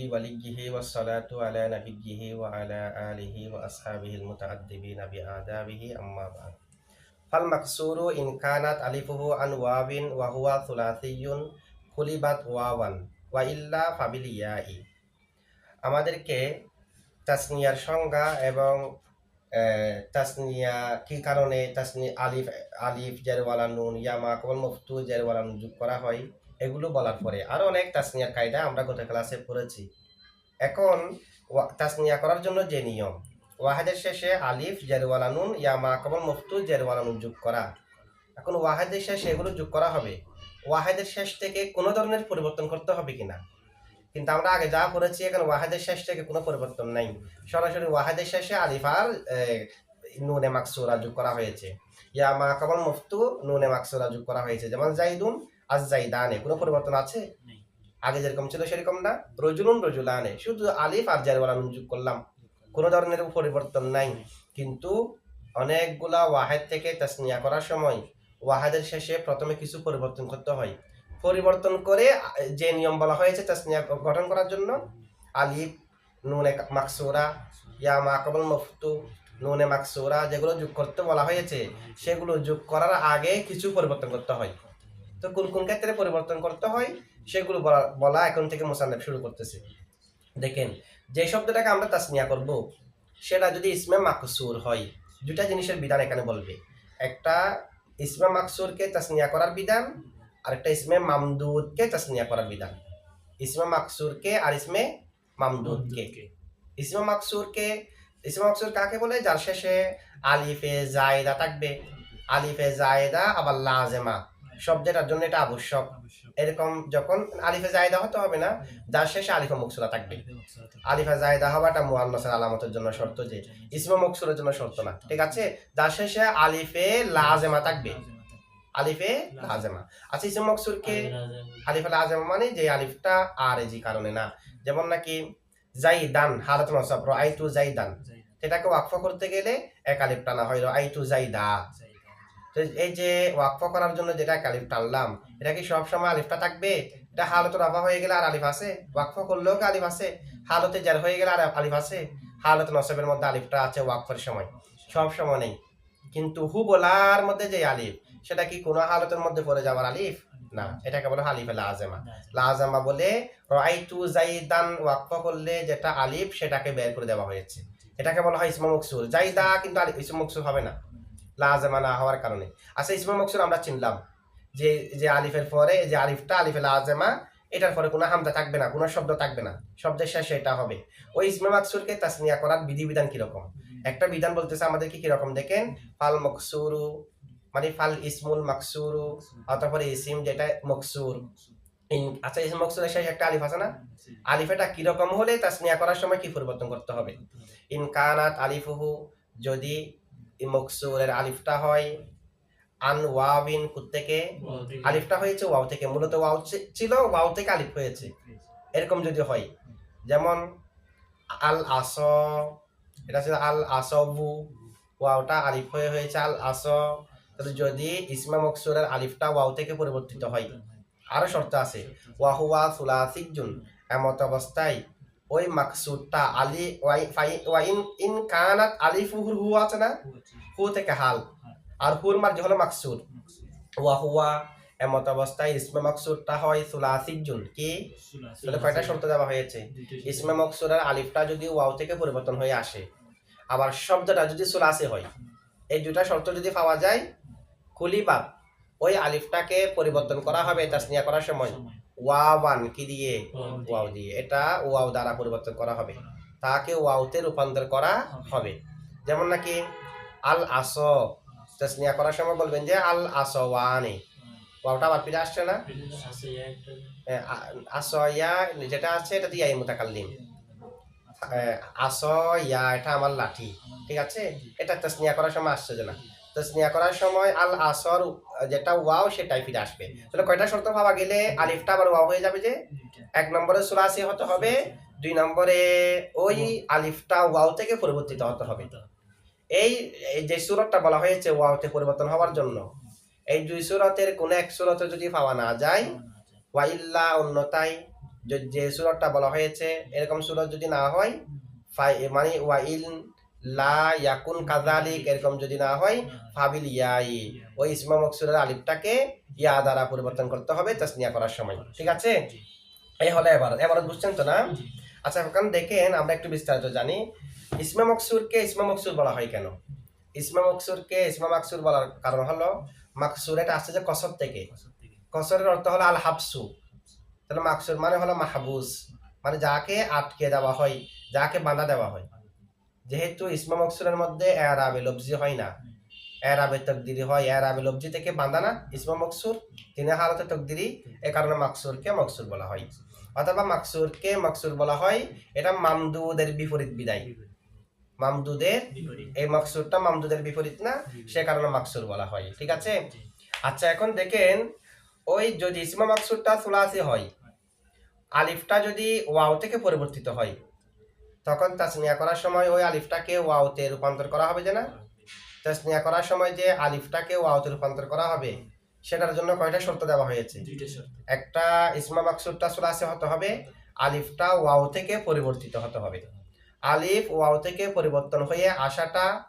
وليه والصلاة على نبيه وعلى آله وأصحابه المتأدبين بآدابه أما بعد فالمكسور إن كانت ألفه عن واو وهو ثلاثي قلبت واوا وإلا فبالياء আমাদেরকে তাসনিয়ার সংজ্ঞা এবং আহ, তাসনিয়া কি কারণে তাসনি আলিফ আলিফ জেরওয়ালা নুন ইয়ামা কবল মুফতু জেরওয়ালা নুন যোগ করা হয় এগুলো বলার পরে আরও অনেক তাসনিয়ার কায়দা আমরা গত ক্লাসে পড়েছি। এখন তাসনিয়া করার জন্য যে নিয়ম, ওয়াহেদের শেষে আলিফ জেরওয়ালা নুন ইয়ামা কবল মুফতু জেরওয়ালা নুন যোগ করা। এখন ওয়াহেদের শেষে এগুলো যোগ করা হবে। ওয়াহেদের শেষ থেকে কোনো ধরনের পরিবর্তন করতে হবে কিনা? কিন্তু আমরা আগে যা করেছি এখন ওয়াহেদের শেষ থেকে কোনো পরিবর্তন নাই। সরাসরি ওয়াহেদের শেষে আলিফ আর নুনে মাকসুরা যোগ করা হয়েছে। ইয়া মা কাবল মুফতু, নুনে মাকসুরা যোগ করা হয়েছে। যেমন জাইদুন আজ জাইদানে কোনো পরিবর্তন আছে? আগে যেরকম ছিল সেরকম না। রজুলুন রজুলানে। শুধু আলিফ আর জারওয়ালা নুন যোগ করলাম। কোনো ধরনের পরিবর্তন নাই। কিন্তু অনেকগুলা ওয়াহেদ থেকে তাসনিয়া করার সময় ওয়াহেদের শেষে প্রথমে কিছু পরিবর্তন করতে হয়। পরিবর্তন করে যে নিয়ম বলা হয়েছে তাসনিয়া গঠন করার জন্য আলিফ নুনে মাকসুরা ইয়া মাকাবল মফতু নুনে মাকসুরা যেগুলো যোগ করতে বলা হয়েছে সেগুলো যোগ করার আগে কিছু পরিবর্তন করতে হয়। তো কোন কোন ক্ষেত্রে পরিবর্তন করতে হয় সেগুলো বলা এখন থেকে মোসান্নেফ শুরু করতেছে। দেখেন যে শব্দটাকে আমরা তাসনিয়া করব সেটা যদি ইসমে মাকসুর হয় দুটা জিনিসের বিধান এখানে বলবে। একটা ইসমে মাকসুরকে তাসনিয়া করার বিধান আর একটা ইসমে মামদুদকে তাসনিয়া করার বিধান। ইসমে মাকসুরকে আর ইসমে মামদুদকে। ইসমে মাকসুরকে ইসমে মাকসুর কাকে বলে? যার শেষে আলিফে জায়দা থাকবে। আলিফে জায়দা আবার লাজেমা। শব্দটার জন্য এটা আবশ্যক। এরকম যখন আলিফে জায়দা হতে হবে না যার শেষে আলিফে মকসুরা থাকবে। আলিফা জায়দা হওয়াটা মুয়ান্নাসের আলামতের জন্য শর্ত যে ইসমে মকসুরের জন্য শর্ত না। ঠিক আছে? যার শেষে আলিফে লাজেমা থাকবে। আলিফে লাজেমা। আচ্ছা ইসমে মকসুরকে আলিফে লাজেমা। মানে যে আলিফটা আর জি কারণে না। যেমন নাকি জাইদান হালাত নসাব আইতু জাইদান। সেটাকে ওয়াকফ করতে গেলে এক আলিফ টানা হয় আইতু জাইদা। তো এই যে ওয়াকফ করার জন্য যেটা আলিফ টানলাম, এটা কি সব সময় আলিফটা থাকবে? এটা হালত রাফা হয়ে গেলে আর আলিফ আছে। ওয়াকফ করলেও কি আলিফ আছে? হালতে জার হয়ে গেলে আর আলিফ আছে। হালত নসবের মধ্যে আলিফটা আছে ওয়াকফের সময়। সব সময় নেই। কিন্তু হু বলার মধ্যে যে আলিফ, সেটা কি কোনো হালতের মধ্যে পড়ে যাওয়ার আলিফ? না, এটাকে বলে আলিফে লাজেমা। লাজামা বলে, রাইতু জাইদান ওয়াকফ করলে যেটা আলিফ, সেটাকে বের করে দেওয়া হয়েছে। এটাকে বলা হয় ইসমা মকসুর জাইদা কিন্তু আলিফ ইসমা মকসুর হবে না। লাজামা না হওয়ার কারণে। আচ্ছা ইসমা মকসুর আমরা চিনলাম যে যে আলিফের পরে যে আলিফটা, আলিফে লাজেমা, এটার পরে কোনো হামদা থাকবে না, কোনো শব্দ থাকবে না। শব্দের শেষে এটা হবে। ওই ইসমা মাকসুরকে তাসনিয়া করার বিধিবিধান কীরকম? একটা বিধান বলতেছে আমাদেরকে কীরকম? দেখেন, ফাল মকসুরু মানে ফাল ইসমুল মাকসুরু, অতঃপরে ইসিম যেটা মকসুর। আচ্ছা ইসম মকসুরের শেষে একটা আলিফ আছে না? আলিফেটা কীরকম হলে তাসনিয়া করার সময় কি পরিবর্তন করতে হবে? ইন কানাত আলিফুহু, যদি ই মকসুরের আলিফটা হয়। আন ওয়াবিন থেকে আলিফটা হয়েছে ওয়াও থেকে মূলত ওয়াও ছিল ওয়াও থেকে আলিফ হয়েছে। এরকম যদি হয়। যেমন আল আস এটা ছিল আল আসবু ওয়াওটা আলিফ হয়ে হয়েছে আল আস তাহলে যদি ইসমা মকসুরের আলিফটা ওয়াও থেকে পরিবর্তিত হয়। আরও শর্ত আছে। ওয়াহুয়া সুলাসিজুন এমত অবস্থায় ওই মাকসুদটা আলি ওয়াই ফাই ওয়াইন ইন কানাত আলিফুহুর হু আছে না? হু থেকে হাল। আর হুর মার যে হলো মাকসুদ। ওয়া হুয়া এমত অবস্থায় ইসমে মাকসুদটা হয় সুলাসিজুন কি? তাহলে কয়টা শর্ত দেওয়া হয়েছে? ইসমে মকসুরের আলিফটা যদি ওয়াও থেকে পরিবর্তন হয়ে আসে আবার শব্দটা যদি সুলাসি হয় এই দুটা শর্ত যদি পাওয়া যায় কুলিবাদ ওই আলিফটাকে পরিবর্তন করা হবে তাসনিয়া করার সময়। ওয়াওয়ান কি দিয়ে? ওয়াও দিয়ে। এটা ওয়াও দ্বারা পরিবর্তন করা হবে। তাকে ওয়াওতে রূপান্তর করা হবে। যেমন নাকি আল আস। তাসনিয়া করার সময় বলবেন যে আল আসওয়ানে ওয়াওটা আবার ফিরে আসছে না? এ, আ- আসয়া যেটা আছে এটা দিয়ে মুতাকাল্লিম। আস ইয়া এটা আমার লাঠি। ঠিক আছে? এটা তাসনিয়া করার সময় আসছে যে না। তাসনিয়া করার সময় আল আসর যেটা ওয়াও সেটাই ফিরে আসবে। তাহলে কয়টা শর্ত পাওয়া গেলে আলিফটা আবার ওয়াও হয়ে যাবে যে? এক নম্বরে সুলাসি হতে হবে দুই নম্বরে ওই আলিফটা ওয়াও থেকে পরিবর্তিত হতে হবে। এই এই যে সুরতটা বলা হয়েছে ওয়াওতে পরিবর্তন হওয়ার জন্য এই দুই সুরতের কোন এক সুরতে যদি পাওয়া না যায় ওয়াইল্লা অন্যতায় যে- সুরতটা বলা হয়েছে এরকম সুরত যদি না হয় মানে ওয়াইল লা ইয়াকুন কাজালিক এরকম যদি না হয়, ফাবিল ইয়াই। ওই ইসমা মকসুরের আলিফটাকে ইয়া দ্বারা পরিবর্তন করতে হবে, তাসনিয়া করার সময়। ঠিক আছে? এই হলো এবার এবার বুঝছেন তো না? আচ্ছা এখন দেখেন, আমরা একটু বিস্তারিত জানি। ইসমা মকসুরকে ইসমা মকসুর বলা হয় কেন? ইসমা মকসুরকে ইসমা মাকসুর বলার কারণ হলো, মাকসুর এটা আসছে যে কসর থেকে। কসরের অর্থ হলো আল হাবসু তাহলে মাকসুর মানে হলো মাহবুস। মানে যাকে আটকে দেওয়া হয়, যাকে বাঁধা দেওয়া হয়। যেহেতু ইসমা মকসুরের মধ্যে এরাবে লবজি হয় না। এরাবে তকদিরি হয় এরাবে লবজি থেকে বাঁধা না ইসমা মকসুর তিন হালতে তকদিরি এ কারণে মাকসুরকে মকসুর বলা হয়। অথবা মাকসুরকে মকসুর বলা হয় এটা মামদুদের বিপরীত বিদায়। মামদুদের এই মকসুরটা মামদুদের বিপরীত না সে কারণে মাকসুর বলা হয় ঠিক আছে? আচ্ছা এখন দেখেন ওই যদি ইসমা মাকসুরটা সুলাসি হয় আলিফটা যদি ওয়াও থেকে পরিবর্তিত হয় তখন তাসনিয়া করার সময় ওই আলিফটাকে ওয়াওতে রূপান্তর করা হবে যে না? তাসনিয়া করার সময় যে আলিফটাকে ওয়াওতে রূপান্তর করা হবে সেটার জন্য কয়টা শর্ত দেওয়া হয়েছে? একটা ইসমা মাকসুরটা সুলাসি হতে হবে আলিফটা ওয়াও থেকে পরিবর্তিত হতে হবে। আলিফ ওয়াও থেকে পরিবর্তন হয়ে আসাটা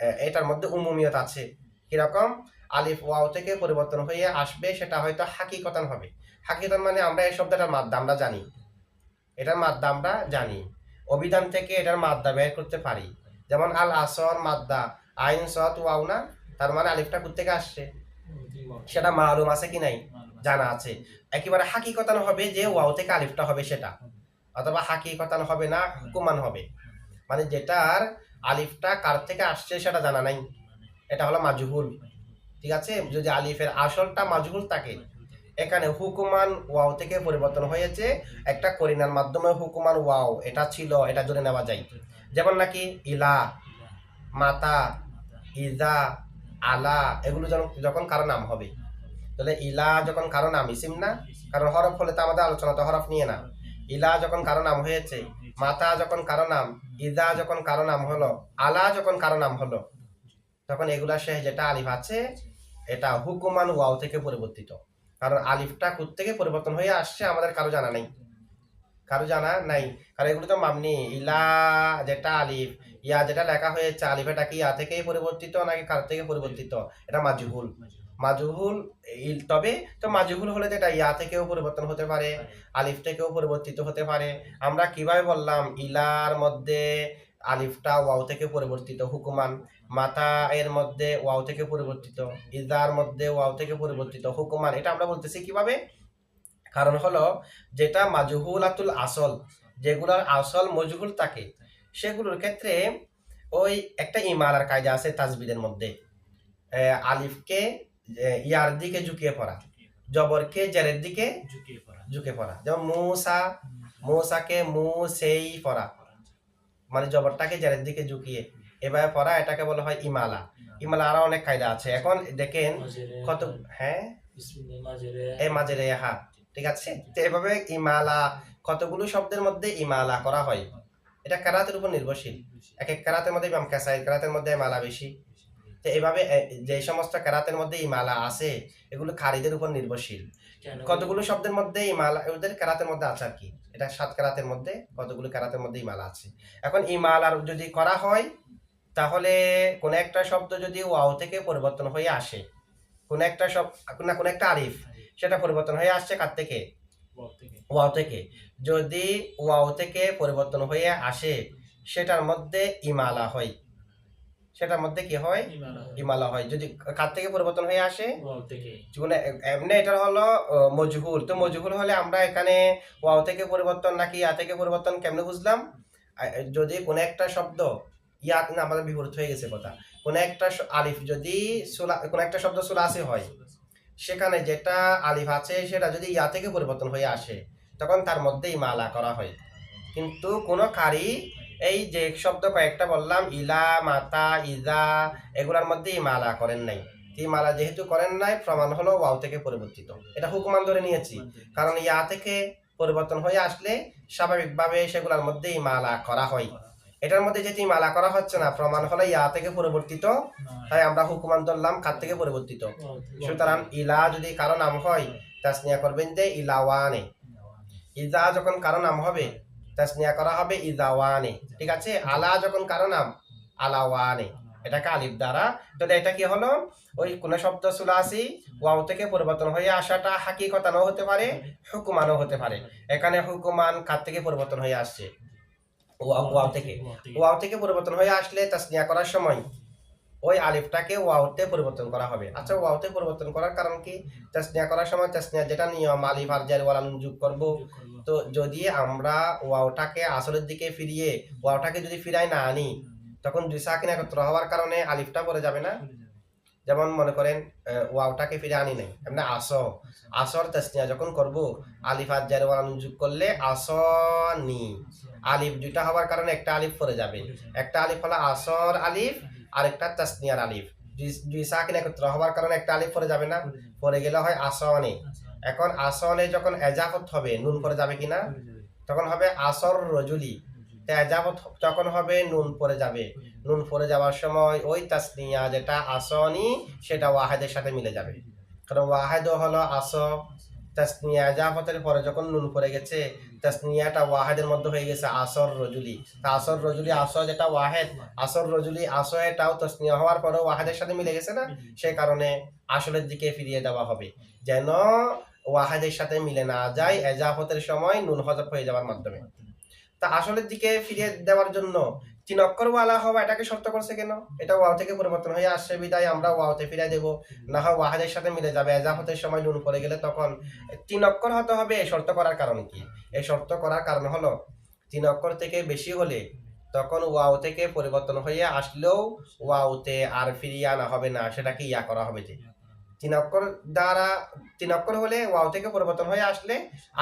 এটার মধ্যে উমুমিয়ত আছে। কীরকম? আলিফ ওয়াও থেকে পরিবর্তন হয়ে আসবে সেটা হয়তো হাকিকতান হবে। হাকিকতান মানে আমরা এই শব্দটার মাদ্দা আমরা জানি। এটার মাদ্দা আমরা জানি। অভিধান থেকে এটার মাদ্দা বের করতে পারি। যেমন আল আসর, মাদ্দা, আইন, সৎ, ওয়াও না? তার মানে আলিফটা থেকে আসছে? সেটা মালুম আছে কি নাই? জানা আছে। একেবারে হাকিকতান হবে যে ওয়াও থেকে আলিফটা হবে সেটা। অথবা হাকিকতান হবে না হুকুমান হবে। মানে যেটার আলিফটা কার থেকে আসছে সেটা জানা নাই। এটা হলো মাজহুল। ঠিক আছে? যদি আলিফের আসলটা মাজহুল থাকে এখানে হুকুমান ওয়াও থেকে পরিবর্তন হয়েছে। একটা করিনার মাধ্যমে হুকুমান ওয়াও, এটা ছিল, এটা ধরে নেওয়া যায়। যেমন নাকি ইলা, মাতা, ইজা, আলা, এগুলো যখন- কারও নাম হবে। তাহলে ইলা যখন কারও নাম, ইসিম না? কারণ হরফ হলে তো আমাদের আলোচনা তো হরফ নিয়ে না। ইলা যখন কারও নাম হয়েছে, মাতা যখন কারও নাম ইদা যখন কারও নাম হলো, আলা যখন কারও নাম হলো, তখন এগুলা শেষ, যেটা আলিফ আছে, এটা হুকুমান ওয়াও থেকে পরিবর্তিত। কারণ আলিফটা থেকে পরিবর্তন হয়ে আসছে আমাদের কারও জানা নাই। কারও জানা নাই। কারণ এগুলো তো মামনি ইলা যেটা আলিফ, ইয়া যেটা লেখা হয়েছে আলিফ এটা কি ইয়া থেকেই পরিবর্তিত নাকি কার থেকে পরিবর্তিত? এটা মাজহুল। মাজহুল ইল- তবে তো মাজহুল হলে যেটা ইয়া থেকেও পরিবর্তন হতে পারে, আলিফ থেকেও পরিবর্তিত হতে পারে। আমরা কীভাবে বললাম, ইলার মধ্যে আলিফটা ওয়াও থেকে পরিবর্তিত, হুকুমান। মাতা এর মধ্যে ওয়াও থেকে পরিবর্তিত ইদার মধ্যে ওয়াও থেকে পরিবর্তিত হুকুমান এটা আমরা বলতেছি কীভাবে? কারণ হলো যেটা মাজহুলাতুল আসল যেগুলোর আসল মজহুল থাকে সেগুলোর ক্ষেত্রে ওই একটা ইমালার কায়দা আছে তাজবিদের মধ্যে। আলিফকে ইয়ার দিকে ঝুঁকিয়ে পড়া জবরকে জেরের দিকে ঝুঁকিয়ে পড়া। ঝুঁকে পড়া। যেমন মুসা মুসাকে মু সেই পড়া মানে জবরটাকে জেরের দিকে ঝুঁকিয়ে। এভাবে পড়া এটাকে বলা হয় ইমালা। ইমালা আরও অনেক কায়দা আছে। এখন দেখেন কত হ্যাঁ? মাঝেরে। এ মাঝে রে হা ঠিক আছে? তো এভাবে ইমালা কতগুলো শব্দের মধ্যে ইমালা করা হয়? এটা কেরাতের উপর নির্ভরশীল। এক এক কেরাতের মধ্যে ইমাম কাসাই কেরাতের মধ্যে ইমালা বেশি। তো এভাবে যে সমস্ত কেরাতের মধ্যে ইমালা আছে এগুলো খারিদের উপর নির্ভরশীল। কতগুলো শব্দের মধ্যে ইমালা ওদের কেরাতের মধ্যে আছে আর কি? এটা সাত কারাতের মধ্যে কতগুলো কেরাতের মধ্যে ইমালা আছে। এখন ইমালার যদি করা হয় তাহলে কোন একটা শব্দ যদি ওয়াও থেকে পরিবর্তন হয়ে আসে কোন একটা শব্দ না কোন একটা আরিফ সেটা পরিবর্তন হয়ে আসছে কার থেকে? ওয়াও থেকে। যদি ওয়াও থেকে পরিবর্তন হয়ে আসে সেটার মধ্যে ইমালা হয়। সেটার মধ্যে কি হয়? ইমালা হয়। যদি কার থেকে পরিবর্তন হয়ে আসে? মানে এমনি এটা হলো মজহুল। তো মজহুল হলে আমরা এখানে ওয়াও থেকে পরিবর্তন নাকি ইয়া থেকে পরিবর্তন কেমনে বুঝলাম? যদি কোন একটা শব্দ ইয়া না আমাদের বিপরীত হয়ে গেছে কথা। কোন একটা আলিফ যদি সুলা কোন একটা শব্দ সুলাসি হয়, সেখানে যেটা আলিফ আছে, সেটা যদি ইয়া থেকে পরিবর্তন হয়ে আসে, তখন তার মধ্যেই ইমালা করা হয়। কিন্তু কোনো কারি এই যে শব্দ কয়েকটা বললাম, ইলা, মাতা, ইজা, এগুলার মধ্যে মালা করেন নাই। এই মালা যেহেতু করেন নাই, প্রমাণ হলো ওয়াও থেকে পরিবর্তিত। এটা হুকুমান ধরে নিয়েছি। কারণ ইয়া থেকে পরিবর্তন হয়ে আসলে স্বাভাবিকভাবে সেগুলোর মধ্যেই মালা করা হয়। এটার মধ্যে যেহেতু ইমালা করা হচ্ছে না প্রমাণ হলো ইয়া থেকে পরিবর্তিত তাই আমরা হুকুমান ধরলাম কার থেকে পরিবর্তিত। সুতরাং ইলা যদি কারও নাম হয় তাসনিয়া করবেন যে ইলাওয়ানে। ইজা যখন কারও নাম হবে তাসনিয়া করা হবে ইজাওয়ানে। ঠিক আছে? আলা যখন কারও নাম আলাওয়ানে। এটাকে আলিফ দ্বারা। তো এটা কি হলো? ওই কোন শব্দ সুলাসি ওয়াও থেকে পরিবর্তন হয়ে আসাটা হাকিকতানও হতে পারে হুকুমানও হতে পারে। এখানে হুকুমান কার থেকে পরিবর্তন হয়ে আসছে? ওয়াও ওয়াও থেকে। ওয়াও থেকে পরিবর্তন হয়ে আসলে তাসনিয়া করার সময় ওই আলিফটাকে ওয়াওতে পরিবর্তন করা হবে। আচ্ছা ওয়াওতে পরিবর্তন করার কারণ কি? তাসনিয়া করার সময় তাসনিয়া যেটা নিয়ম আলিফ আর জার ওয়ালাম যোগ করব। তো যদি আমরা ওয়াওটাকে আসলের দিকে ফিরিয়ে ওয়াওটাকে যদি ফিরাই না আনি তখন দুই সাকিন একত্র হওয়ার কারণে আলিফটা পড়ে যাবে না? যেমন মনে করেন ওয়াওটাকে ফিরে আনি নাই। এমনি আস আসর তাসনিয়া যখন করব, আলিফ আর জার ওয়ালাম যোগ করলে আলিফ দুইটা হওয়ার কারণে একটা আলিফ পরে যাবে। একটা আলিফ হলো আসর আলিফ আর একটা তাসনিয়ার আলিফ। দুই- দুই সাকিন একত্র হওয়ার কারণে একটা আলিফ পরে যাবে না। পরে গেলে হয় আসনে। এখন আসনে যখন এজাফত হবে, নুন পরে যাবে কিনা? তখন হবে আসর রজুলি। তো এজাফত তখন হবে নুন পরে যাবে। নুন পরে যাওয়ার সময় ওই তাসনিয়া যেটা আসনি সেটা ওয়াহেদের সাথে মিলে যাবে। কারণ ওয়াহেদ হলো আস তাসনিয়া এজাফতের পরে যখন নুন পরে গেছে তাসনিয়াটা ওয়াহেদের মধ্যে হয়ে গেছে আসর রজুলি। তা আসর রজুলি আস যেটা ওয়াহেদ আসর রজুলি আস এটাও তসনিয়া হওয়ার পরেও ওয়াহেদের সাথে মিলে গেছে না? সে কারণে আসলের দিকে ফিরিয়ে দেওয়া হবে। যেন ওয়াহেদের সাথে মিলে না যায় এজাফতের সময় নুন হজব হয়ে যাওয়ার মাধ্যমে। তা আসলের দিকে ফিরিয়ে দেওয়ার জন্য তিন অক্ষর ওয়ালা হওয়া এটাকে শর্ত করছে কেন? এটা ওয়াও থেকে পরিবর্তন হয়ে আসছে, বিদায় আমরা ওয়াওতে ফিরিয়ে দেব। না হয় ওয়াহেদের সাথে মিলে যাবে এজাফতের সময় নুন পড়ে গেলে তখন তিন অক্ষর হতে হবে, এই শর্ত করার কারণ কি? এই শর্ত করার কারণ হলো তিন অক্ষর থেকে বেশি হলে তখন ওয়াও থেকে পরিবর্তন হয়ে আসলেও ওয়াওতে আর ফিরিয়ে আনা হবে না, সেটাকে ইয়া করা হবে যে। তিন অক্ষর দ্বারা তিন অক্ষর হলে ওয়াও থেকে পরিবর্তন হয়ে আসলে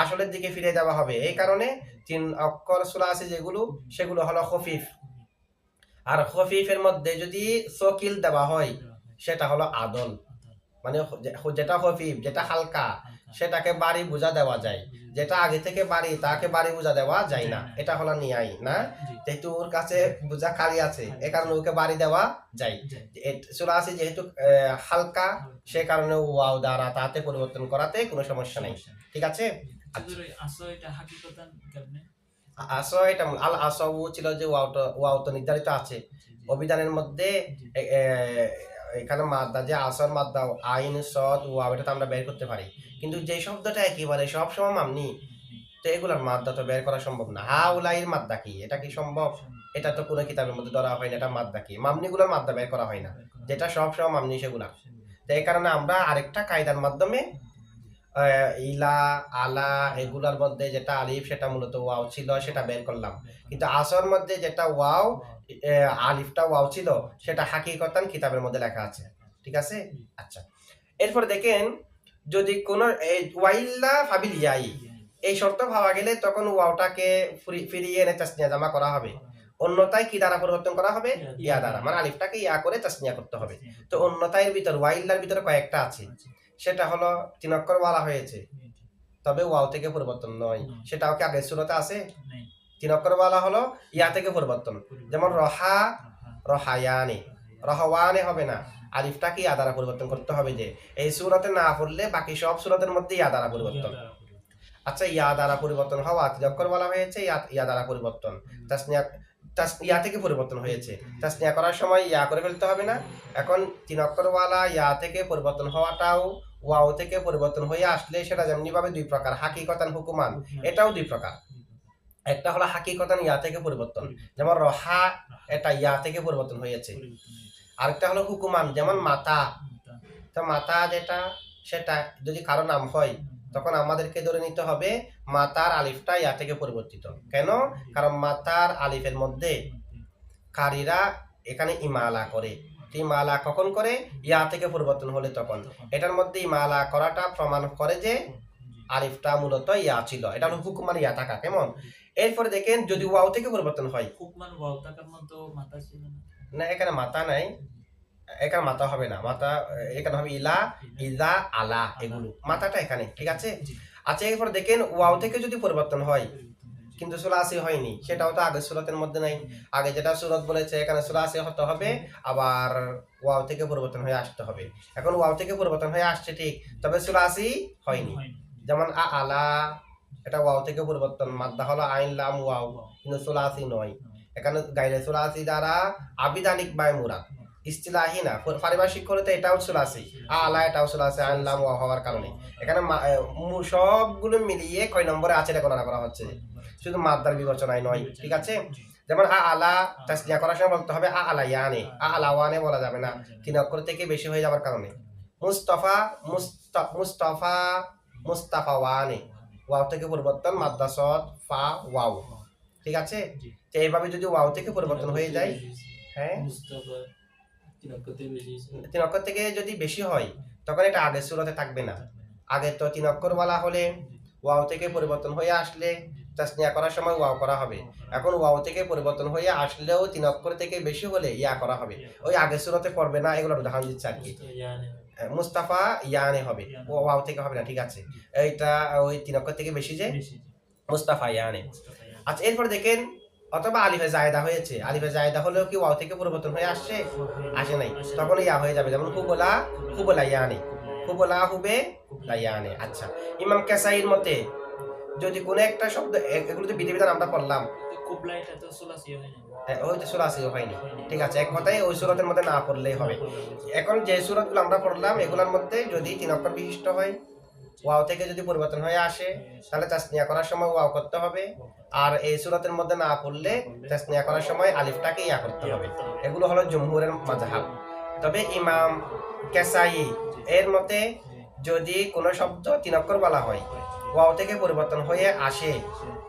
আসলের দিকে ফিরে যাওয়া হবে। এই কারণে তিন অক্ষর সুরা আছে যেগুলো, সেগুলো হলো খফিফ। আর খফিফের মধ্যে যদি সকিল দেওয়া হয়, সেটা হলো আদল। মানে যেটা খফিফ যেটা হালকা সেটাকে বাড়ি বোঝা দেওয়া যায়। যেটা আগে থেকে বাড়ি তাকে বাড়ি বোঝা দেওয়া যায় না। এটা হলো নিয়াই না? যেহেতু ওর কাছে বোঝা খালি আছে এ কারণে ওকে বাড়ি দেওয়া যায়। চলে আসে যেহেতু হালকা সে কারণে ওয়াও দ্বারা তাতে পরিবর্তন করাতে কোনো সমস্যা নেই। ঠিক আছে? আস এটা আল ছিল যে ওয়াও তো নির্ধারিত আছে। অভিধানের মধ্যে এখানে মাদ্দা, যে আসর মাদ্দা, আইন সদ ওয়াও এটা তো আমরা বের করতে পারি। কিন্তু যে শব্দটা একেবারে সব সময় মামনি। তো এগুলার মাদ্দা তো বের করা সম্ভব না। হা উলাইয়ের মাদ্দা কি? এটা কি সম্ভব? এটা তো কোনো কিতাবের মধ্যে ধরা হয় না, এটা মাদ্দা কি? মামনিগুলোর মাদ্দা বের করা হয় না। যেটা সব সময় মামনি, সেগুলা। তো এই কারণে আমরা আরেকটা কায়দার মাধ্যমে ইলা, আলা, এগুলার মধ্যে যেটা আলিফ, সেটা মূলত ওয়াও ছিল, সেটা বের করলাম। কিন্তু আসর মধ্যে যেটা ওয়াও আলিফটা ওয়াও ছিল, সেটা হাকি হাকিকতান কিতাবের মধ্যে লেখা আছে। ঠিক আছে? আচ্ছা। এরপর দেখেন, যদি কোন ওয়াইল্লা ফাবিল ইয়াই এই শর্ত ভাবা গেলে তখন ওয়াওটাকে ফিরি- ফিরিয়ে এনে তাসনিয়া জামা করা হবে। অন্যতায় কি দ্বারা পরিবর্তন করা হবে? ইয়া দ্বারা। মানে আলিফটাকে ইয়া করে তাসনিয়া করতে হবে। তো অন্যতায়ের ভিতর, ওয়াইল্লার ভিতরে কয়েকটা আছে। সেটা হলো, তিন অক্ষর ওয়ালা হয়েছে। তবে ওয়াও থেকে পরিবর্তন নয়। সেটাও কি আগের সুরতে আছে? তিন অক্ষর ওয়ালা হলো ইয়া থেকে পরিবর্তন। যেমন রহা, রহায়ানে। রহওয়ানে হবে না। আলিফটাকে ইয়া দ্বারা পরিবর্তন করতে হবে যে, এই সুরতে না পড়লে বাকি সব সুরতের মধ্যে ইয়া দ্বারা পরিবর্তন। আচ্ছা ইয়া দ্বারা পরিবর্তন হওয়া তিন অক্ষর বলা হয়েছে, ইয়া দ্বারা পরিবর্তন। ইয়া থেকে পরিবর্তন হয়েছে। তাসনিয়া করার সময় ইয়া করে ফেলতে হবে না। এখন তিন অক্ষরওয়ালা ইয়া থেকে পরিবর্তন হওয়াটাও ওয়াও থেকে পরিবর্তন হয়ে আসলে সেটা যেমনি ভাবে দুই প্রকার হাকি হাকিকতান হুকুমান, এটাও দুই প্রকার। একটা হলো হাকিকতান ইয়া থেকে পরিবর্তন। যেমন রহা এটা ইয়া থেকে পরিবর্তন হয়েছে। আরেকটা হলো হুকুমান যেমন মাতা। তো মাতা যেটা সেটা যদি কারও নাম হয় তখন আমাদেরকে ধরে নিতে হবে মাতার আলিফটা ইয়া থেকে পরিবর্তিত। কেন? কারণ মাতার আলিফের মধ্যে কারীরা এখানে ইমালা করে। ইমালা কখন করে? ইয়া থেকে পরিবর্তন হলে তখন। এটার মধ্যে ইমালা করাটা প্রমাণ করে যে আলিফটা মূলত ইয়া ছিল। এটা হলো হুকুমান ইয়া থাকা কেমন? এরপরে দেখেন যদি ওয়াও থেকে পরিবর্তন হয়। হুকমান ওয়াও থাকার মতো মাথা ছিল না। এখানে মাথা নাই। এখানে মাথা হবে না। মাথা এখানে হবে ইলা ইলা। আলা এগুলো। মাথাটা এখানে ঠিক আছে? আচ্ছা এরপর দেখেন ওয়াও থেকে যদি পরিবর্তন হয় কিন্তু সুলাসি হয়নি। সেটাও তো আগের সুরতের মধ্যে নাই। আগে যেটা সুরত বলেছে এখানে সুলাসি হতে হবে আবার ওয়াও থেকে পরিবর্তন হয়ে আসতে হবে। এখন ওয়াও থেকে পরিবর্তন হয়ে আসছে ঠিক। তবে সুলাসি হয়নি। যেমন আ আলা এটা ওয়াও থেকে পরিবর্তন। মাদ্দা হলো আইন লাম ওয়াও, কিন্তু সুলাসি নয়। এখানে গাইলে সুলাসি দ্বারা আবিধানিক বাই মুরাদ। ইস্তিলাহি না, পর- পারিভাষিক করে তো এটাও সুলাসি। আলা, এটাও সুলাসি, আইন লাম ওয়াও হওয়ার কারণে। এখানে সবগুলো মিলিয়ে কয় নম্বরে আছে এটা গণনা করা হচ্ছে। শুধু মাদ্দার বিবেচনায় নয়, ঠিক আছে? যেমন আ, আলা, তাসনিয়া করার সময় বলতে হবে আ, আলা ইয়ানে। আ, আলা ওয়ানে বলা যাবে না। তিন অক্ষর থেকে বেশি হয়ে যাওয়ার কারণে। মুস্তফা, মুস্ত- মুস্তফা, মুস্তাফা ওয়ানে। ওয়াও থেকে পরিবর্তন মাদ্রাসত ফা ওয়াও ঠিক আছে? তো এইভাবে যদি ওয়াও থেকে পরিবর্তন হয়ে যায় হ্যাঁ? তিন অক্ষর থেকে যদি বেশি হয় তখন এটা আগের সুরতে থাকবে না। আগে তো তিন অক্ষর বলা হলে ওয়াও থেকে পরিবর্তন হয়ে আসলে তাসনিয়া করার সময় ওয়াও করা হবে। এখন ওয়াও থেকে পরিবর্তন হয়ে আসলেও তিন অক্ষর থেকে বেশি হলে ইয়া করা হবে। ওই আগের সুরতে পড়বে না এগুলো উদাহরণ দিচ্ছে আর কি। মুস্তাফা ইয়ানে হবে। ও ওয়াও থেকে হবে না ঠিক আছে। এইটা ওই তিন অক্ষর থেকে বেশি যে মুস্তাফা ইয়ানে। আচ্ছা এরপর দেখেন অথবা আলিফে জায়দা হয়েছে। আলিফে জায়দা হলেও কি ওয়াও থেকে পরিবর্তন হয়ে আসছে? আসে নাই। তখন ইয়া হয়ে যাবে যেমন হুবলা হুবলা ইয়ানে। হুবলা হুবে লাইয়ানে আচ্ছা ইমাম কেসাইর মতে যদি কোনো একটা শব্দ এগুলো তো বিধিবিধান আমরা পড়লাম। হয় হ্যাঁ, ওই তো হয়নি। ঠিক আছে এক কথায় ওই সুরতের মধ্যে না পড়লেই হবে। এখন যে সুরতগুলো আমরা পড়লাম এগুলোর মধ্যে যদি তিন অক্ষর বিশিষ্ট হয় ওয়াও থেকে যদি পরিবর্তন হয়ে আসে তাহলে তাসনিয়া করার সময় ওয়াও করতে হবে। আর এই সুরতের মধ্যে না পড়লে তাসনিয়া করার সময় আলিফটাকে ইয়া করতে হবে। এগুলো হলো জমহুরের মাযহাব। তবে ইমাম কেসাই এর মতে যদি কোনো শব্দ তিন অক্ষর বলা হয় ওয়াও থেকে পরিবর্তন হয়ে আসে।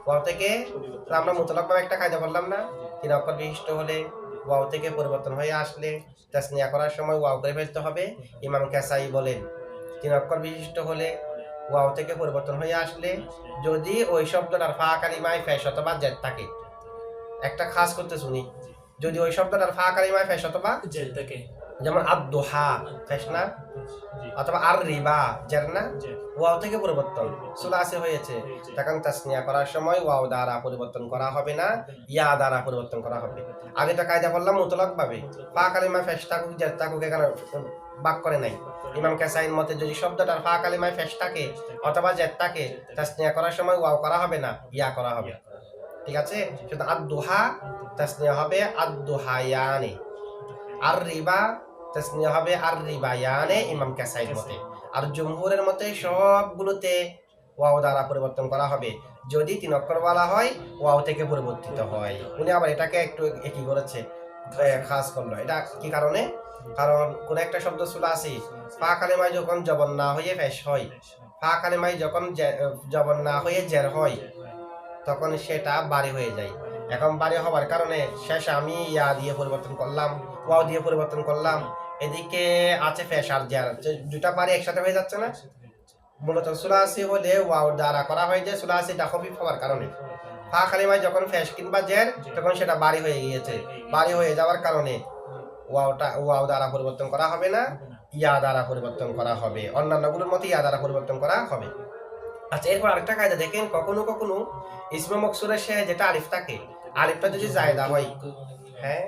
ওয়াও থেকে আমরা মুতলকভাবে একটা কায়দা বললাম না? তিন অক্ষর বিশিষ্ট হলে ওয়াও থেকে পরিবর্তন হয়ে আসলে তাসনিয়া করার সময় ওয়াও করে ফেলতে হবে, ইমাম কেসাই বলেন। তিন অক্ষর বিশিষ্ট হলে ওয়াও থেকে পরিবর্তন হয়ে আসলে যদি ওই শব্দটার ফা কালিমায় ফেস অথবা জেদ থাকে। একটা খাস করতে শুনি যদি ওই শব্দটার ফা কালিমায় ফেস অথবা জেলটাকে যেমন আদোহা ফেস না অথবা আর রিবা জের না ওয়াও থেকে পরিবর্তন। সুলাসে হয়েছে। তখন তাসনিয়া করার সময় ওয়াও দ্বারা পরিবর্তন করা হবে না ইয়া দ্বারা পরিবর্তন করা হবে। আগে তো কায়দা বললাম মুতলক ভাবে ফা কালিমায় ফেস থাকুক জের থাকুক এখানে বাক করে নাই। ইমাম কাসাইন মতে যদি শব্দটার ফা কালিমায় ফেস থাকে অথবা জেদ থাকে তাসনিয়া করার সময় ওয়াও করা হবে না ইয়া করা হবে। ঠিক আছে? শুধু আদুহা তাসনিয়া হবে আদুহায়ানে আর রিবা তাসনিয়া হবে আর রিবায়ানে ইমাম কাসাইন মতে। আর জমহুরের মতে সবগুলোতে ওয়াও দ্বারা পরিবর্তন করা হবে। যদি তিন অক্ষর বলা হয়, ওয়াও থেকে পরিবর্তিত হয়। উনি আবার এটাকে একটু কি করেছে। খাস করল। এটা কি কারণে? কারণ কোন একটা শব্দ সুলাসি পা কালেমায় যখন জবন না হয়ে ফেস হয় পা কালেমায় যখন জবন না হয়ে জের হয়, তখন সেটা বাড়ি হয়ে যায়। এখন বাড়ি হওয়ার কারণে শেষ আমি ইয়া দিয়ে পরিবর্তন করলাম, ওয়াও দিয়ে পরিবর্তন করলাম এদিকে আছে ফেস আর জের যে দুটা বাড়ি একসাথে হয়ে যাচ্ছে না? মূলত সুলাসি হলে ওয়াও দ্বারা করা হয় যে সুলাসি ডাকফিফ হওয়ার কারণে। ফা কালিমায় যখন ফেস কিংবা জের তখন সেটা বাড়ি হয়ে গিয়েছে। বাড়ি হয়ে যাওয়ার কারণে ওয়াওটা, ওয়াও দ্বারা পরিবর্তন করা হবে না, ইয়া দ্বারা পরিবর্তন করা হবে। অন্যান্যগুলোর মতো ইয়া দ্বারা পরিবর্তন করা হবে। আচ্ছা এরপর আরেকটা কায়দা দেখেন, কখনো কখনো ইসমে মকসুরের সে যেটা আলিফ থাকে, আলিফটা যদি জায়দা হয় হ্যাঁ?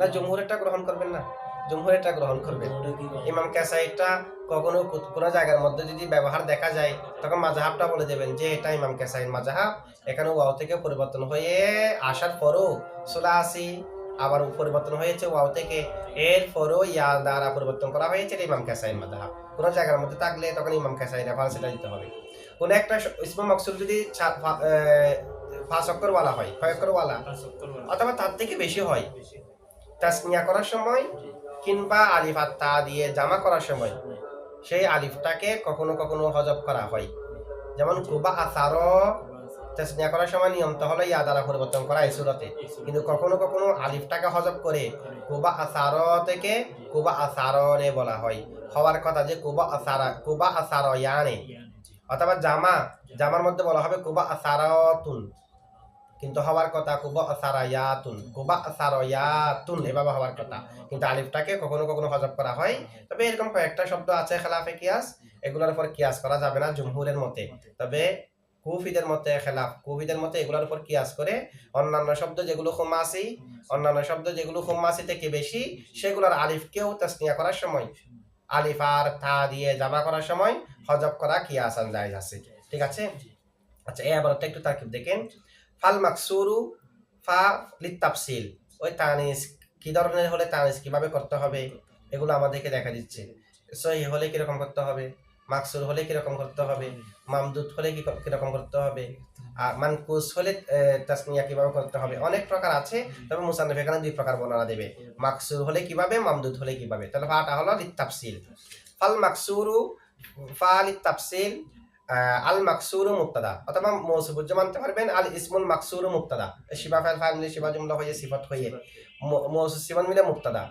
না, জমহুরেরটা গ্রহণ করবেন না। জমহুরেরটা গ্রহণ করবেন ইমাম ক্যাসাইটটা কখনো কোনো জায়গার মধ্যে যদি ব্যবহার দেখা যায় তখন মাজাহাবটা বলে দেবেন যে এটা ইমাম ক্যাসাইন মাজাহাব এখানে ওয়াও থেকে পরিবর্তন হয়ে আসার পরও সুলাসি আবার পরিবর্তন হয়েছে ওয়াও থেকে। এর পরও ইয়া দ্বারা পরিবর্তন করা হয়েছে এটা ইমাম ক্যাসাইন মাজাহাব কোনো জায়গার মধ্যে থাকলে তখন ইমাম ক্যাসাইন রেফারেন্স এটা দিতে হবে। কোনো একটা স- ইসমে মকসুদ যদি পাঁচ অক্ষর ওয়ালা হয় ছয় অক্ষর ওয়ালা অথবা তার থেকে বেশি হয় তাসনিয়া করার সময় কিংবা আলিফ আর তা দিয়ে জামা করার সময় সেই আলিফটাকে কখনো কখনো হজব করা হয়। যেমন কুবা আসার তাসনিয়া করার সময় নিয়মটা হলো ইয়া দ্বারা পরিবর্তন করা এই সুরতে। কিন্তু কখনো কখনো আলিফটাকে হজব করে কুবা আসার থেকে কুবা আসারে বলা হয়। হওয়ার কথা যে কুবা আসারা, কুবা আসার ইয়ানে। অথবা জামা, জামার মধ্যে বলা হবে কুবা আসারাতুন কিন্তু হওয়ার কথা, কুবা আসারায়াতুন কুবা আসারায়াতুন এভাবে হওয়ার কথা। কিন্তু আলিফটাকে কখনো কখনো হজব করা হয়। তবে এরকম কয়েকটা শব্দ আছে খেলাফে কিয়াস, এগুলোর উপর কিয়াস করা যাবে না জমহুরের মতে। তবে কুফিদের মতে খেলাফ, কুফিদের মতে এগুলোর উপর কিয়াস করে অন্যান্য শব্দ যেগুলো খুমাসি অন্যান্য শব্দ যেগুলো খুমাসি থেকে বেশি, সেগুলোর আলিফকেও তাসনিয়া করার সময়, আলিফ আর তা দিয়ে জামা করার সময় হজব করা কিয়াস আনজাইজ আছে। ঠিক আছে? আচ্ছা এই একটু তারকিব দেখেন। ফাল মাকসুরু ফা লিতাফসিল ওই তানিস কি ধরনের হলে তানিস কীভাবে করতে হবে এগুলো আমাদেরকে দেখা দিচ্ছে। সহি হলে কীরকম করতে হবে মাকসুর হলে কীরকম করতে হবে মামদুদ হলে কি কীরকম করতে হবে আর মানকুস হলে তাসমিয়া কীভাবে করতে হবে। অনেক প্রকার আছে তবে মুসান্নফ এখানে দুই প্রকার বর্ণনা দেবে। মাকসুর হলে কীভাবে মামদুদ হলে কীভাবে। তাহলে ফাটা হলো লিতাফসিল ফাল মাকসুরু ফা লিতাফসিল আহ, আল মাকসুরু মুক্তাদা অথবা মৌসুফুজ্জ মানতে পারবেন আল ইসমুল মাকসুরু মুক্তাদা শিবা ফাইল মিলে শিবা জুমলা হয়ে, সিফত হয়ে মৌসুফ সিমান মিলে মুক্তাদা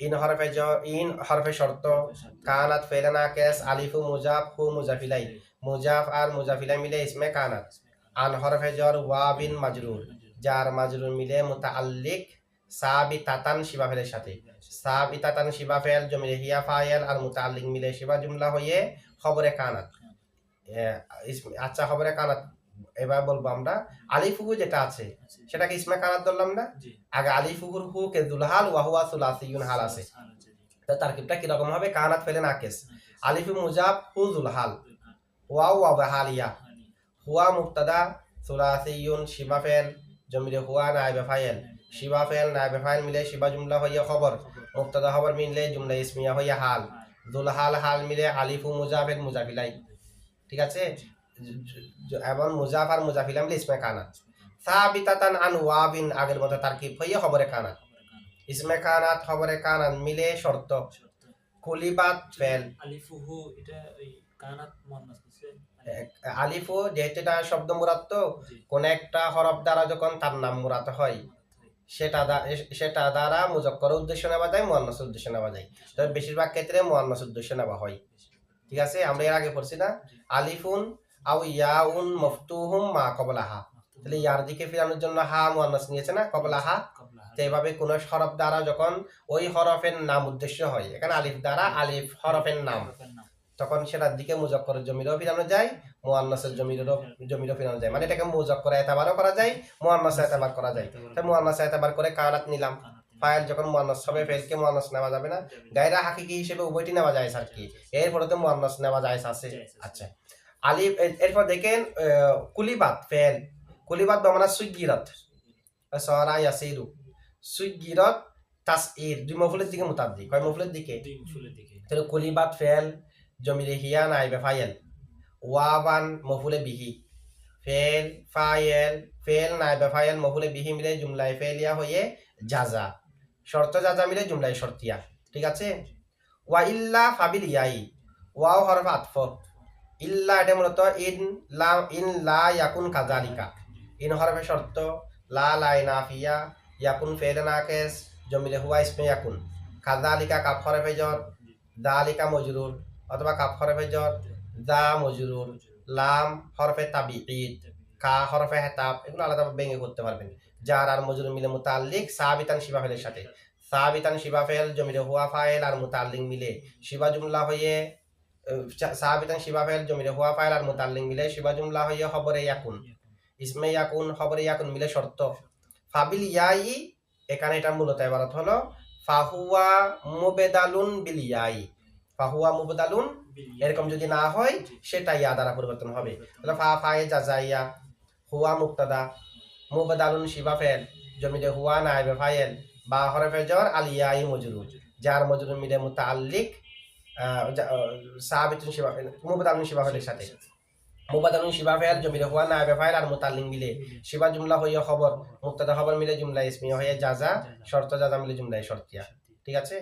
ইন হরফে জ, ইন হরফে শর্ত, কানাত ফেলানা কেস, আলিফু মুজাফ, হু মুজাফিলাই। মুজাফ আর মুজাফিলাই মিলে ইসমে কানাত। আন হরফে জর ওয়াবিন মাজরুর। যার মাজরুর মিলে মুতাআল্লিক, সাবিতাতান শিবাফেলের সাথে। সাবিতাতান শিবাফেল জমিলে হিয়া ফায়েল আর মুতাআল্লিক মিলে শিবা জুমলা হয়ে, খবরে কানাত। আচ্ছা খবরে কানাত এবার বলব আমরা আলিফুহু যেটা আছে সেটাকে ইসমে কানাত ধরলাম না? আগে আলিফুহুর হু কে দুলহাল ওয়াহুয়া সুলাসিয়ুন হাল আছে। তো তারকিবটা কীরকম হবে? কানাত ফেলে নাকেস। আলিফু মুজাব হু দুলহাল। ওয়াও ওয়া হালিয়া হুয়া মুক্তাদা সুলাসিয়ুন শিবা ফেল জমিরে হুয়া নাইবে ফাইল শিবা ফেল নাইবে ফাইল মিলে শিবা জুমলা হইয়া খবর। মুক্তাদা খবর মিললে জুমলা ইসমিয়া হইয়া হাল। দুলহাল হাল মিলে আলিফু মুজাফেল মুজাফিলাই ঠিক আছে? এবং মুজাফ আর মুজাফিলা মিলে ইসমে কানাত সাবিতাতান আন ওয়াবিন আগের মতো তারকিব হইয়া খবরে কানাত ইসমে কানাত খবরে কানাত মিলে শর্ত। কুলিবাত ফেল। আলিফুহু এটা কানাত মুয়ান্নাস আলিফু যেহেতু এটা শব্দ মুরাদ তো কোন একটা হরফ দ্বারা যখন তার নাম মুরাদ হয় সেটা সেটা দ্বারা মুজক্কর উদ্দেশ্য নেওয়া যায় মুয়ান্নাস উদ্দেশ্য নেওয়া যায়। তবে বেশিরভাগ ক্ষেত্রে মুয়ান্নাস উদ্দেশ্য নেওয়া হয়। ঠিক আছে? আমরা এর আগে পড়ছি না? আলিফুন আও ইয়াউন মফতুহুম মা কবলাহা। তাহলে ইয়ার দিকে ফিরানোর জন্য হা মুয়ান্নাস নিয়েছে না? কবলাহা। তো এভাবে কোন হরফ দ্বারা যখন ওই হরফের নাম উদ্দেশ্য হয় এখানে আলিফ দ্বারা আলিফ হরফের নাম। তখন সেটার দিকে মুজক্করের জমিরও ফিরানো যায় মুয়ান্নাসের জমিরও জমিরও ফিরানো যায়। মানে এটাকে মুজক্কর এতাবারও করা যায় মুয়ান্নাস এতাবার করা যায়। তো মুয়ান্নাস এতাবার করে কানাত নিলাম। ফাইল যখন মুয়ান্নাস হবে ফেলকে মুয়ান্নাস নেওয়া যাবে না। গায়রা হাকিকি হিসেবে উভয়টি নেওয়া যায় আর কি এরপরে তো মুয়ান্নাস নেওয়া যায় আছে আচ্ছা। আলিফ এরপর দেখেন কুলিবাত ফেল। কুলিবাত বমানা সুইগিরত। সরা ইয়াসিরু সুইগিরত তাসইর। দুই মফুলের দিকে মুতাদ্দি কয় মফুলের দিকে? তাহলে কুলিবাত ফেল জমিরে হিয়া নাইবে ফাইল ওয়াবান মফুলে বিহি। ফেল ফাইল ফেল নাইবে ফাইল মফুলে বিহি মিলে জুমলায় ফেলিয়া হয়ে জাজা শর্ত জাজা মিলে জুমলাই শর্তিয়া। ঠিক আছে? ওয়া ইল্লা ফাবিল ইয়াই ওয়াও হরফ আতফ। ইল্লা এটা মূলত ইন, লা ইন, লা, ইয়াকুন কাজালিকা ইন হরফে শর্ত। লা লাই নাফিয়া ইয়াকুন ফেল নাকেস জমিলে হুয়া, ইসমে ইয়াকুন। কাজালিকা কাফ হরফে জর দালিকা মজরুর। অথবা কাফ হরফে জর দা মজরুর। লাম হরফে তাবিঈদ। কা হরফে হেতাব। এগুলো আলাদা ভেঙে করতে পারবেন। যার আর মজুর মিলে মুতাল্লিক সাবিতান শিবাফেলের সাথে। সাবিতান শিবাফেল জমিরে হুয়া ফাইল আর মুতাল্লিক মিলে। শিবা জুমলা হয়ে সাবিতান শিবাফেল জমিরে হুয়া ফাইল আর মুতাল্লিক মিলে শিবা জুমলা হয়ে খবরে ইয়াকুন। ইসমে ইয়াকুন, খবরে ইয়াকুন মিলে শর্ত। ফাবিল ইয়াই, এখানে এটা মূলত এবারত হলো, ফাহুয়া মুবেদালুন বিল ইয়াই। ফাহুয়া মুবেদালুন, এরকম যদি না হয় সেটা ইয়া দ্বারা পরিবর্তন হবে। তাহলে ফা, ফায়ে জাজাইয়া হুয়া মুক্তাদা। মুবেদালুন শিবা ফেল জমিতে হুয়া নাইবে ফাইল বা হরফে জ্বর আলিয়াই মজরুর যার মজরুর মিলে যা- আহ, সাবিতুন শিবা ফেল মুবেদালুন শিবা ফেলের সাথে। মুবাদালুন শিবা ফেল জমিতে হুয়া নাইবে ফাইল আর মুতাল্লিক মিলে শিবা জুমলা হইয়া খবর মুক্তাদা খবর মিলে জুমলা ইসমিয়া হয়ে জাজা শর্ত জাজা মিলে জুমলায় শর্তিয়া। ঠিক আছে?